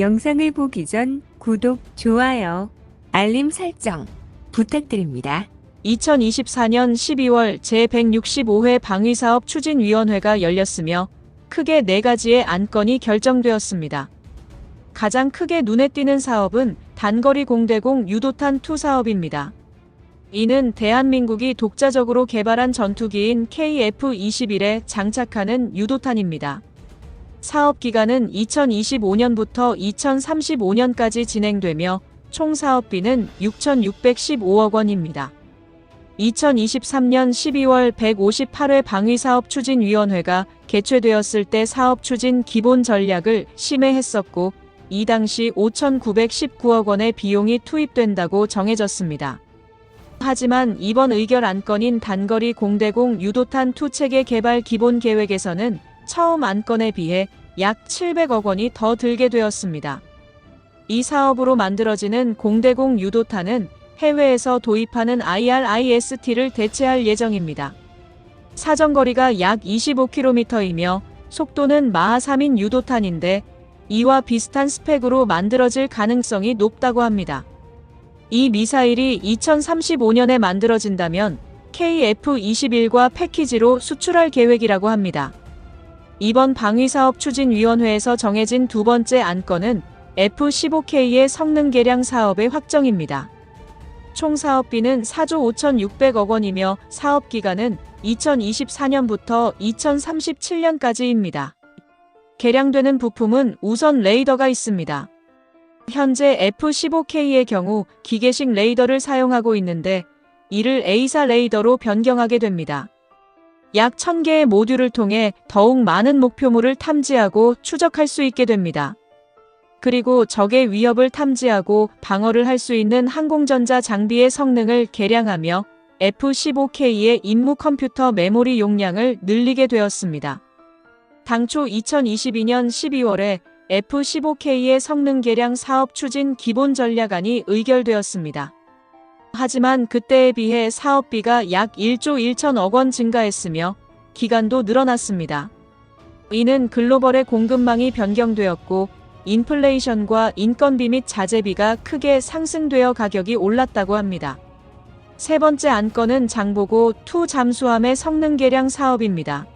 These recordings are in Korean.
영상을 보기 전 구독, 좋아요, 알림 설정 부탁드립니다. 2024년 12월 제165회 방위사업 추진위원회가 열렸으며 크게 네 가지의 안건이 결정되었습니다. 가장 크게 눈에 띄는 사업은 단거리 공대공 유도탄 투 사업입니다. 이는 대한민국이 독자적으로 개발한 전투기인 KF-21에 장착하는 유도탄입니다. 사업 기간은 2025년부터 2035년까지 진행되며 총 사업비는 6,615억 원입니다. 2023년 12월 158회 방위사업 추진위원회가 개최되었을 때 사업 추진 기본 전략을 심의했었고, 이 당시 5,919억 원의 비용이 투입된다고 정해졌습니다. 하지만 이번 의결 안건인 단거리 공대공 유도탄 투체계 개발 기본 계획에서는 처음 안건에 비해 약 700억 원이 더 들게 되었습니다. 이 사업으로 만들어지는 공대공 유도탄은 해외에서 도입하는 IRIST를 대체할 예정입니다. 사정거리가 약 25km이며 속도는 마하 3인 유도탄인데 이와 비슷한 스펙으로 만들어질 가능성이 높다고 합니다. 이 미사일이 2035년에 만들어진다면 KF-21과 패키지로 수출할 계획이라고 합니다. 이번 방위사업 추진위원회에서 정해진 두 번째 안건은 F-15K의 성능 개량 사업의 확정입니다. 총 사업비는 4조 5,600억 원이며 사업 기간은 2024년부터 2037년까지입니다. 개량되는 부품은 우선 레이더가 있습니다. 현재 F-15K의 경우 기계식 레이더를 사용하고 있는데 이를 A사 레이더로 변경하게 됩니다. 약 1000개의 모듈을 통해 더욱 많은 목표물을 탐지하고 추적할 수 있게 됩니다. 그리고 적의 위협을 탐지하고 방어를 할 수 있는 항공전자 장비의 성능을 개량하며 F-15K의 임무 컴퓨터 메모리 용량을 늘리게 되었습니다. 당초 2022년 12월에 F-15K의 성능 개량 사업 추진 기본 전략안이 의결되었습니다. 하지만 그때에 비해 사업비가 약 1조 1천억 원 증가했으며 기간도 늘어났습니다. 이는 글로벌의 공급망이 변경되었고 인플레이션과 인건비 및 자재비가 크게 상승되어 가격이 올랐다고 합니다. 세 번째 안건은 장보고 투 잠수함의 성능 개량 사업입니다.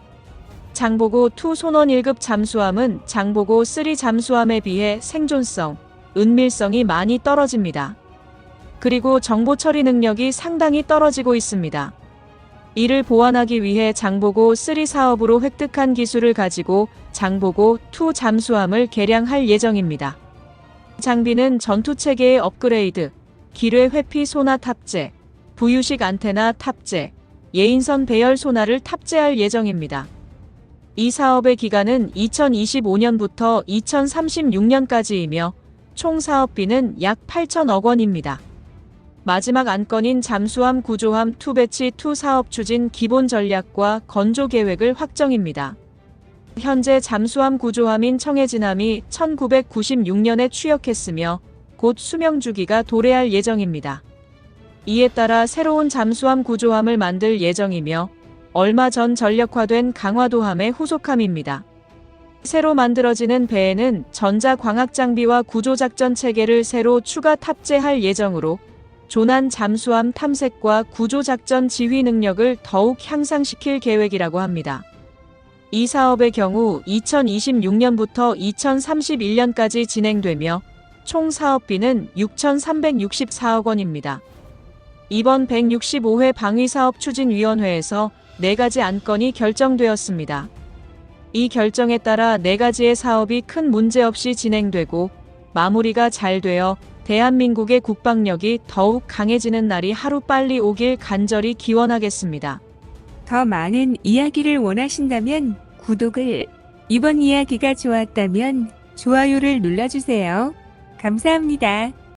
장보고 투 손원 1급 잠수함은 장보고 3 잠수함에 비해 생존성, 은밀성이 많이 떨어집니다. 그리고 정보 처리 능력이 상당히 떨어지고 있습니다. 이를 보완하기 위해 장보고 3 사업으로 획득한 기술을 가지고 장보고 2 잠수함을 개량할 예정입니다. 장비는 전투 체계의 업그레이드, 기뢰 회피 소나 탑재, 부유식 안테나 탑재, 예인선 배열 소나를 탑재할 예정입니다. 이 사업의 기간은 2025년부터 2036년까지이며 총 사업비는 약 8천억 원입니다. 마지막 안건인 잠수함 구조함 투 배치 투 사업 추진 기본 전략과 건조 계획을 확정입니다. 현재 잠수함 구조함인 청해진함이 1996년에 취역했으며 곧 수명 주기가 도래할 예정입니다. 이에 따라 새로운 잠수함 구조함을 만들 예정이며 얼마 전 전력화된 강화도함의 후속함입니다. 새로 만들어지는 배에는 전자광학 장비와 구조작전 체계를 새로 추가 탑재할 예정으로 조난 잠수함 탐색과 구조작전 지휘 능력을 더욱 향상시킬 계획이라고 합니다. 이 사업의 경우 2026년부터 2031년까지 진행되며 총 사업비는 6,364억 원입니다. 이번 165회 방위사업 추진위원회에서 네 가지 안건이 결정되었습니다. 이 결정에 따라 네 가지의 사업이 큰 문제 없이 진행되고 마무리가 잘 되어 대한민국의 국방력이 더욱 강해지는 날이 하루 빨리 오길 간절히 기원하겠습니다. 더 많은 이야기를 원하신다면 구독을, 이번 이야기가 좋았다면 좋아요를 눌러주세요. 감사합니다.